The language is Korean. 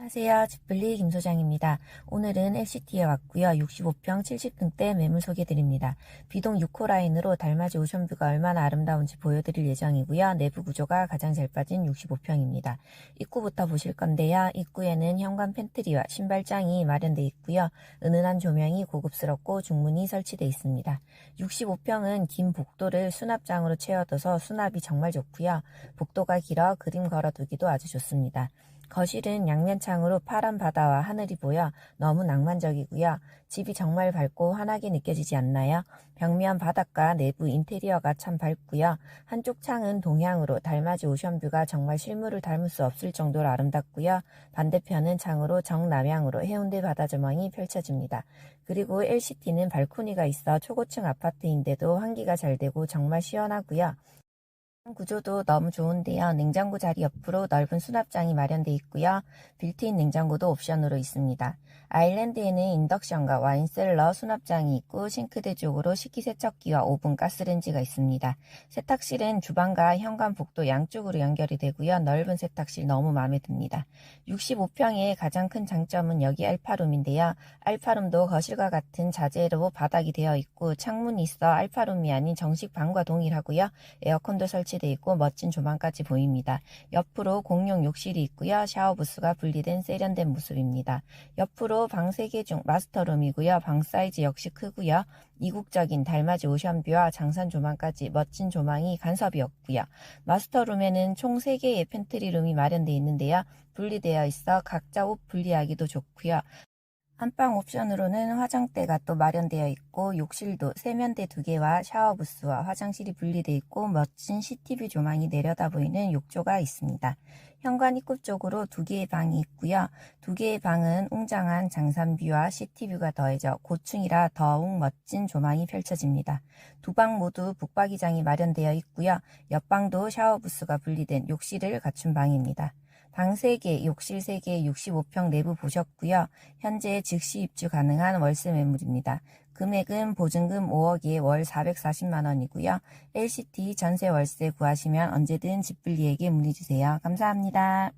안녕하세요. 집블리 김 소장입니다. 오늘은 LCT에 왔고요. 65평 70평대 매물 소개드립니다. 비동 6호 라인으로 달맞이 오션뷰가 얼마나 아름다운지 보여드릴 예정이고요. 내부 구조가 가장 잘 빠진 65평입니다. 입구부터 보실 건데요. 입구에는 현관 팬트리와 신발장이 마련되어 있고요. 은은한 조명이 고급스럽고 중문이 설치되어 있습니다. 65평은 긴 복도를 수납장으로 채워둬서 수납이 정말 좋고요. 복도가 길어 그림 걸어두기도 아주 좋습니다. 거실은 양면 창으로 파란 바다와 하늘이 보여 너무 낭만적이고요. 집이 정말 밝고 환하게 느껴지지 않나요? 벽면 바닥과 내부 인테리어가 참 밝고요. 한쪽 창은 동향으로 달맞이 오션뷰가 정말 실물을 닮을 수 없을 정도로 아름답고요. 반대편은 창으로 정남향으로 해운대 바다 조망이 펼쳐집니다. 그리고 LCT는 발코니가 있어 초고층 아파트인데도 환기가 잘 되고 정말 시원하고요. 구조도 너무 좋은데요. 냉장고 자리 옆으로 넓은 수납장이 마련되어 있고요. 빌트인 냉장고도 옵션으로 있습니다. 아일랜드에는 인덕션과 와인셀러 수납장이 있고 싱크대 쪽으로 식기세척기와 오븐 가스렌지가 있습니다. 세탁실은 주방과 현관 복도 양쪽으로 연결이 되고요. 넓은 세탁실 너무 마음에 듭니다. 65평의 가장 큰 장점은 여기 알파룸인데요. 알파룸도 거실과 같은 자재로 바닥이 되어 있고 창문이 있어 알파룸이 아닌 정식 방과 동일하고요. 에어컨도 설치 되어 있고 멋진 조망까지 보입니다. 옆으로 공용 욕실이 있고요. 샤워 부스가 분리된 세련된 모습입니다. 옆으로 방 3개 중 마스터룸이고요. 방 사이즈 역시 크고요. 이국적인 달맞이 오션뷰와 장산 조망까지 멋진 조망이 간섭이 없고요. 마스터룸에는 총 3개의 팬트리룸이 마련되어 있는데요. 분리되어 있어 각자 옷 분리하기도 좋고요. 안방 옵션으로는 화장대가 또 마련되어 있고 욕실도 세면대 두 개와 샤워 부스와 화장실이 분리되어 있고 멋진 CCTV 조망이 내려다 보이는 욕조가 있습니다. 현관 입구 쪽으로 두 개의 방이 있고요. 두 개의 방은 웅장한 장산뷰와 CCTV가 더해져 고층이라 더욱 멋진 조망이 펼쳐집니다. 두 방 모두 북박이장이 마련되어 있고요. 옆방도 샤워 부스가 분리된 욕실을 갖춘 방입니다. 방 3개, 욕실 3개, 65평 내부 보셨고요. 현재 즉시 입주 가능한 월세 매물입니다. 금액은 보증금 5억에 월 440만 원이고요. LCT 전세 월세 구하시면 언제든 집불리에게 문의주세요. 감사합니다.